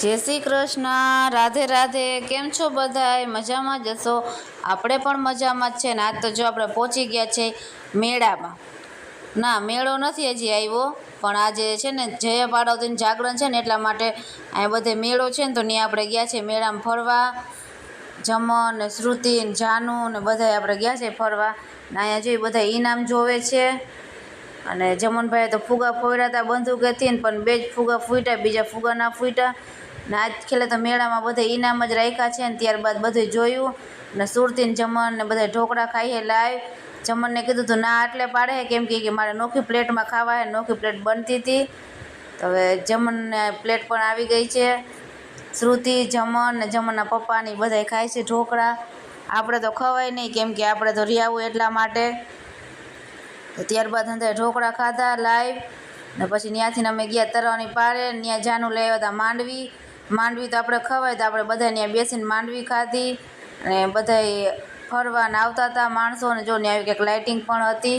જય શ્રી કૃષ્ણ, રાધે રાધે. કેમ છો બધાય? મજામાં જ હશો? આપણે પણ મજામાં જ છે ને? આજ તો જો આપણે પહોંચી ગયા છે મેળામાં. ના, મેળો નથી હજી આવ્યો, પણ આજે છે ને જય પાડવતીનું જાગરણ છે ને, એટલા માટે અહીંયા બધે મેળો છે ને, તો ત્યાં આપણે ગયા છે મેળામાં ફરવા. જમન ને શ્રુતિ ને જાનુ ને બધાય આપણે ગયા છે ફરવા. ને અહીંયા જોઈ બધા ઈનામ જોવે છે. અને જમનભાઈએ તો ફુગા ફોડ્યા હતા બંદૂકેથી ને પણ બે જ ફુગા ફૂટ્યા, બીજા ફુગા ના ફૂટ્યા. ને આજ ખેલે તો મેળામાં બધે ઇનામ જ રાખ્યા છે ને ત્યારબાદ બધે જોયું. ને સુરતી ને જમણ ને બધા ઢોકળા ખાઈએ લાવી જમણને કીધું હતું ના, આટલે પાડે કેમ કે મારે નોખી પ્લેટમાં ખાવા હે, નોખી પ્લેટ બનતી હતી તો હવે જમણને પ્લેટ પણ આવી ગઈ છે. શ્રુતિ જમણ ને જમણના પપ્પાની બધાય ખાય છે ઢોકળા. આપણે તો ખવાય નહીં, કેમ કે આપણે તો રહ્યા એટલા માટે. તો ત્યારબાદ અંદર ઢોકળા ખાધા લાઈવ ને પછી ત્યાંથી અમે ગયા તરવાની પારે. ત્યાં જાનું લઈ આવ્યા હતા માંડવી. માંડવી તો આપણે ખવાય તો આપણે બધા ત્યાં બેસીને માંડવી ખાધી. અને બધાય ફરવાને આવતા હતા માણસો ને જો ને આવી કંઈક લાઇટિંગ પણ હતી.